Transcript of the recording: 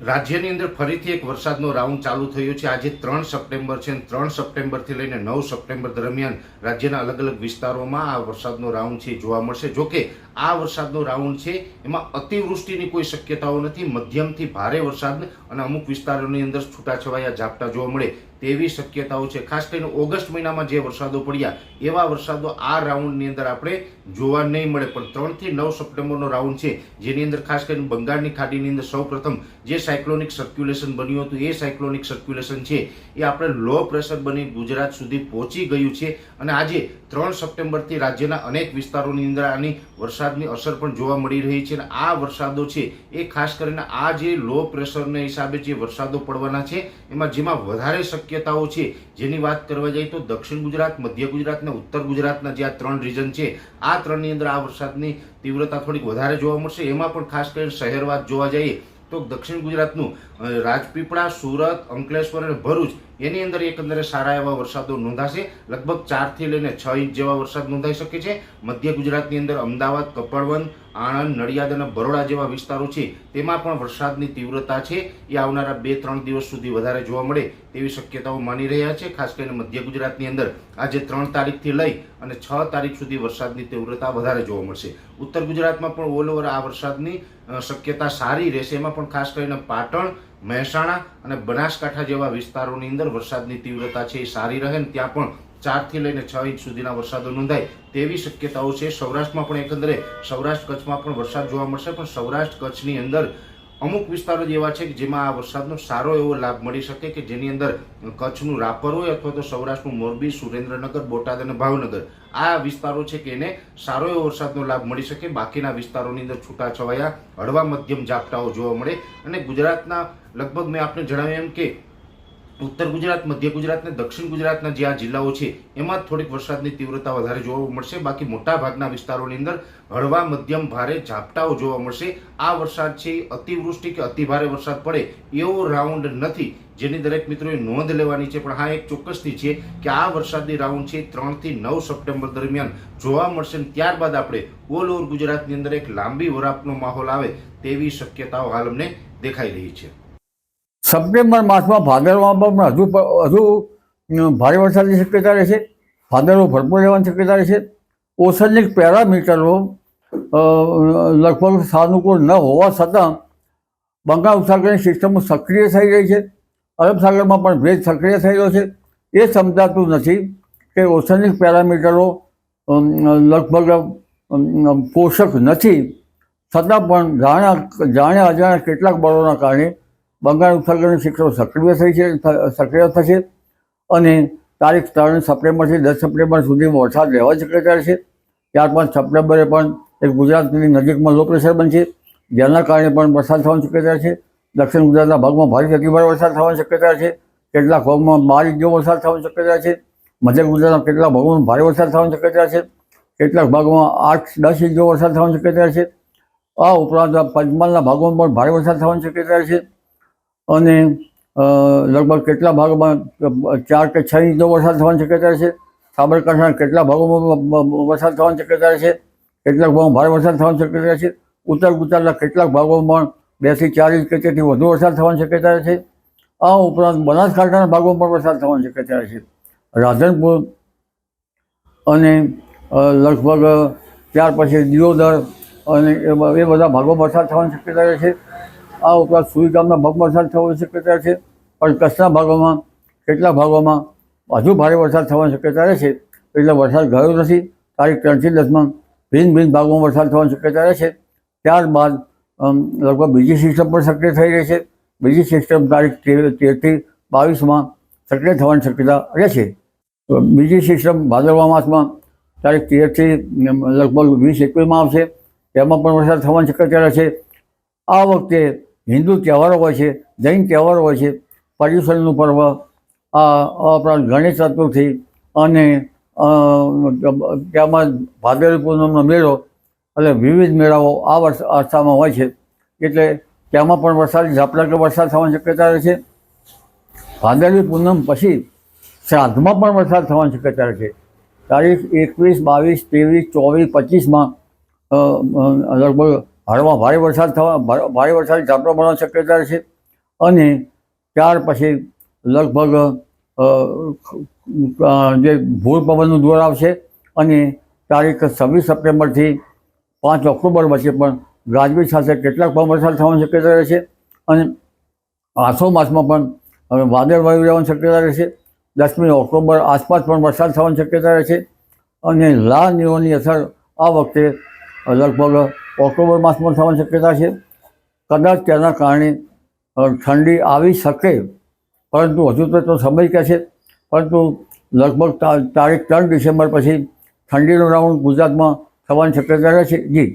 રાજ્યની અંદર ફરીથી એક વરસાદનો રાઉન્ડ ચાલુ થયો છે. આજે ત્રણ સપ્ટેમ્બર છે ત્રણ સપ્ટેમ્બરથી લઈને નવ સપ્ટેમ્બર દરમિયાન રાજ્યના અલગ અલગ વિસ્તારોમાં આ વરસાદનો રાઉન્ડ છે જોવા મળશે. જોકે આ વરસાદનો રાઉન્ડ છે, એમાં અતિવૃષ્ટિની કોઈ શક્યતાઓ નથી. મધ્યમથી ભારે વરસાદ અને અમુક વિસ્તારોની અંદર છૂટાછવાયા ઝાપટા જોવા મળે તેવી શક્યતાઓ છે. ખાસ કરીને ઓગસ્ટ મહિનામાં જે વરસાદો પડ્યા, એવા વરસાદો આ રાઉન્ડની અંદર આપણે જોવા નહીં મળે. પણ ત્રણથી નવ સપ્ટેમ્બરનો રાઉન્ડ છે, જેની અંદર ખાસ કરીને બંગાળની ખાડીની અંદર સૌપ્રથમ જે સાયક્લોનિક સર્ક્યુલેશન બન્યું હતું, એ સાયક્લોનિક સર્ક્યુલેશન છે, એ આપણે લો પ્રેશર બની ગુજરાત સુધી પહોંચી ગયું છે. અને આજે ત્રણ સપ્ટેમ્બરથી રાજ્યના અનેક વિસ્તારોની અંદર આની વરસાદની અસર પણ જોવા મળી રહી છે. અને આ વરસાદો છે, એ ખાસ કરીને આ જે લો પ્રેશરને હિસાબે જે વરસાદો પડવાના છે, એમાં જેમાં વધારે શક્યતાઓ છે. જેની વાત કરવા જઈએ તો દક્ષિણ ગુજરાત, મધ્ય ગુજરાત અને ઉત્તર ગુજરાતના જે આ ત્રણ રીજન છે, આ ત્રણની અંદર આ વરસાદની તીવ્રતા થોડીક વધારે જોવા મળશે. એમાં પણ ખાસ કરીને શહેરવાદ જોવા જઈએ તો દક્ષિણ ગુજરાતનું રાજપીપળા, સુરત, અંકલેશ્વર અને ભરૂચ એની અંદર એકંદરે સારા એવા વરસાદો નોંધાશે. લગભગ ચારથી લઈને છ ઇંચ જેવા વરસાદ નોંધાઈ શકે છે. મધ્ય ગુજરાતની અંદર અમદાવાદ કપડવન આણંદ, નડિયાદ અને બરોડા જેવા વિસ્તારો છે, તેમાં પણ વરસાદની તીવ્રતા છે. એ આવનારા બે ત્રણ દિવસ સુધી વધારે જોવા મળે તેવી શક્યતાઓ માની રહ્યા છે. ખાસ કરીને મધ્ય ગુજરાતની અંદર આજે ત્રણ તારીખથી લઈ અને છ તારીખ સુધી વરસાદની તીવ્રતા વધારે જોવા મળશે. ઉત્તર ગુજરાતમાં પણ ઓલ ઓવર આ વરસાદની શક્યતા સારી રહેશે. એમાં પણ ખાસ કરીને પાટણ મહેસાણા અને બનાસકાંઠા જેવા વિસ્તારોની અંદર વરસાદની તીવ્રતા છે એ સારી રહે ને ત્યાં પણ ચારથી લઈને છ ઇંચ સુધીના વરસાદો નોંધાય તેવી શક્યતાઓ છે. સૌરાષ્ટ્રમાં પણ એકંદરે સૌરાષ્ટ્ર કચ્છમાં પણ વરસાદ જોવા મળશે પણ સૌરાષ્ટ્ર કચ્છની અંદર અમુક વિસ્તારો જ એવા છે કે જેમાં આ વરસાદનો સારો એવો લાભ મળી શકે કે જેની અંદર કચ્છનું રાપર હોય અથવા તો સૌરાષ્ટ્રનું મોરબી, સુરેન્દ્રનગર, બોટાદ અને ભાવનગર. આ વિસ્તારો છે કે એને સારો એવો વરસાદનો લાભ મળી શકે. બાકીના વિસ્તારોની અંદર છૂટાછવાયા, હળવા મધ્યમ ઝાપટાઓ જોવા મળે. અને ગુજરાતના લગભગ મેં આપને જણાવ્યું એમ કે ઉત્તર ગુજરાત, મધ્ય ગુજરાત અને દક્ષિણ ગુજરાતના જે આ જિલ્લાઓ છે, એમાં થોડીક વરસાદની તીવ્રતા વધારે જોવા મળશે. બાકી મોટા ભાગના વિસ્તારોની અંદર હળવા, મધ્યમ, ભારે ઝાપટાઓ જોવા મળશે. આ વરસાદ છે અતિવૃષ્ટિ કે અતિભારે વરસાદ પડે એવો રાઉન્ડ નથી, જેની દરેક મિત્રોએ નોંધ લેવાની છે. પણ હા, એક ચોક્કસથી છે કે આ વરસાદની રાઉન્ડ છે ત્રણથી નવ સપ્ટેમ્બર દરમિયાન જોવા મળશે ત્યારબાદ આપણે ઓલ ઓવર ગુજરાતની અંદર એક લાંબી વરાપનો માહોલ આવે તેવી શક્યતાઓ હાલ અમને દેખાઈ રહી છે. સપ્ટેમ્બર માસમાં ભાદરવામાં પણ હજુ હજુ ભારે વરસાદની શક્યતા રહેશે. ભાદરવો ભરપૂર રહેવાની શક્યતા રહેશે. ઓસનિક પેરામીટરો લગભગ સાનુકૂળ ન હોવા છતાં બંગાળ ઉપસાગરની સિસ્ટમો સક્રિય થઈ રહી છે. અરબ સાગરમાં પણ ભેજ સક્રિય થઈ રહ્યો છે. એ સમજાતું નથી કે ઓસનિક પેરામીટરો લગભગ પોષક નથી. છતાં પણ જાણ્યા જાણ્યા અજાણ્યા કેટલાક બળોના કારણે બંગાળ ઉપસાગરની શિક્ષણ સક્રિય થઈ છે સક્રિય થશે અને તારીખ ત્રણ સપ્ટેમ્બરથી દસ સપ્ટેમ્બર સુધીમાં વરસાદ રહેવાની શક્યતા છે. ત્યાર પાંચ સપ્ટેમ્બરે પણ એક ગુજરાતની નજીકમાં લો પ્રેશર બનશે, જેના કારણે પણ વરસાદ થવાની શક્યતા છે. દક્ષિણ ગુજરાતના ભાગમાં ભારે અતિભારે વરસાદ થવાની શક્યતા છે. કેટલાક ભાગમાં બાર ઇંચ જેવો વરસાદ થવાની શક્યતા છે. મધ્ય ગુજરાતના કેટલાક ભાગોમાં ભારે વરસાદ થવાની શક્યતા છે. કેટલાક ભાગમાં આઠ દસ ઇંચ જેવો વરસાદ થવાની શક્યતા છે. આ ઉપરાંત પંચમહાલના ભાગોમાં પણ ભારે વરસાદ થવાની શક્યતા છે. અને લગભગ કેટલા ભાગોમાં, ચાર કે છ ઇંચનો વરસાદ થવાની શક્યતા છે? સાબરકાંઠાના કેટલા ભાગોમાં વરસાદ થવાની શક્યતા છે? કેટલાક ભાગમાં ભારે વરસાદ થવાની શક્યતા છે? ઉત્તર ગુજરાતના કેટલાક ભાગોમાં બેથી ચાર ઇંચ કે તેથી વધુ વરસાદ થવાની શક્યતા છે? આ ઉપરાંત બનાસકાંઠાના ભાગોમાં પણ વરસાદ થવાની શક્યતા છે. રાધનપુર અને લગભગ ત્યાર પછી દિયોદર અને એ બધા ભાગોમાં વરસાદ થવાની શક્યતા છે. આ ઉપરાંત સુઈ ગામના વરસાદ થવાની શક્યતા છે. પણ કચ્છના ભાગોમાં, કેટલાક ભાગોમાં હજુ ભારે વરસાદ થવાની શક્યતા રહેશે એટલે વરસાદ ગયો નથી. તારીખ ત્રણથી દસમાં ભિન્ન ભિન્ન ભાગોમાં વરસાદ થવાની શક્યતા રહેશે ત્યારબાદ લગભગ બીજી સિસ્ટમ પણ સક્રિય થઈ રહી છે. બીજી સિસ્ટમ તારીખ તેર, તેરથી બાવીસમાં સક્રિય થવાની શક્યતા રહેશે તો બીજી સિસ્ટમ ભાદરવા માસમાં તારીખ તેરથી લગભગ વીસ, એકવીસમાં આવશે. તેમાં પણ વરસાદ થવાની શક્યતા રહેશે આ વખતે હિન્દુ તહેવારો હોય છે, જૈન તહેવારો હોય છે પર્યુષણનું પર્વ, આ ઉપરાંત ગણેશ ચતુર્થી અને તેમાં ભાદરવી પૂનમનો મેળો એટલે વિવિધ મેળાઓ આ વર્ષ અરસામાં હોય છે. એટલે તેમાં પણ વરસાદ, ઝાપટા કે વરસાદ થવાની શક્યતા રહે છે. ભાદરવી પૂનમ પછી શ્રાદ્ધમાં પણ વરસાદ થવાની શક્યતા રહે છે. તારીખ એકવીસ, બાવીસ, ત્રેવીસ, ચોવીસ, પચીસમાં લગભગ હળવા ભારે વરસાદ થવા ભારે વરસાદ ઝાપટો પડવાની શક્યતા છે અને ત્યાર પછી લગભગ જે ભૂર પવનનું દોર આવશે અને તારીખ છવ્વીસ સપ્ટેમ્બરથી પાંચ ઓક્ટોબર વચ્ચે પણ ગાજવીજ સાથે કેટલાક પણ વરસાદ થવાની શક્યતા રહેશે અને આસો માસમાં પણ વાદળ વાયુ રહેવાની શક્યતા રહેશે. દસમી ઓક્ટોબર આસપાસ પણ વરસાદ થવાની શક્યતા રહેશે અને લા નીઓની અસર આ વખતે લગભગ ઓક્ટોબર માસમાં થવાની શક્યતા છે. કદાચ તેના કારણે ઠંડી આવી શકે, પરંતુ હજુ તો તો સમય કહે છે. પરંતુ લગભગ તારીખ ત્રણ ડિસેમ્બર પછી ઠંડીનો રાઉન્ડ ગુજરાતમાં થવાની શક્યતા રહે છે. જી.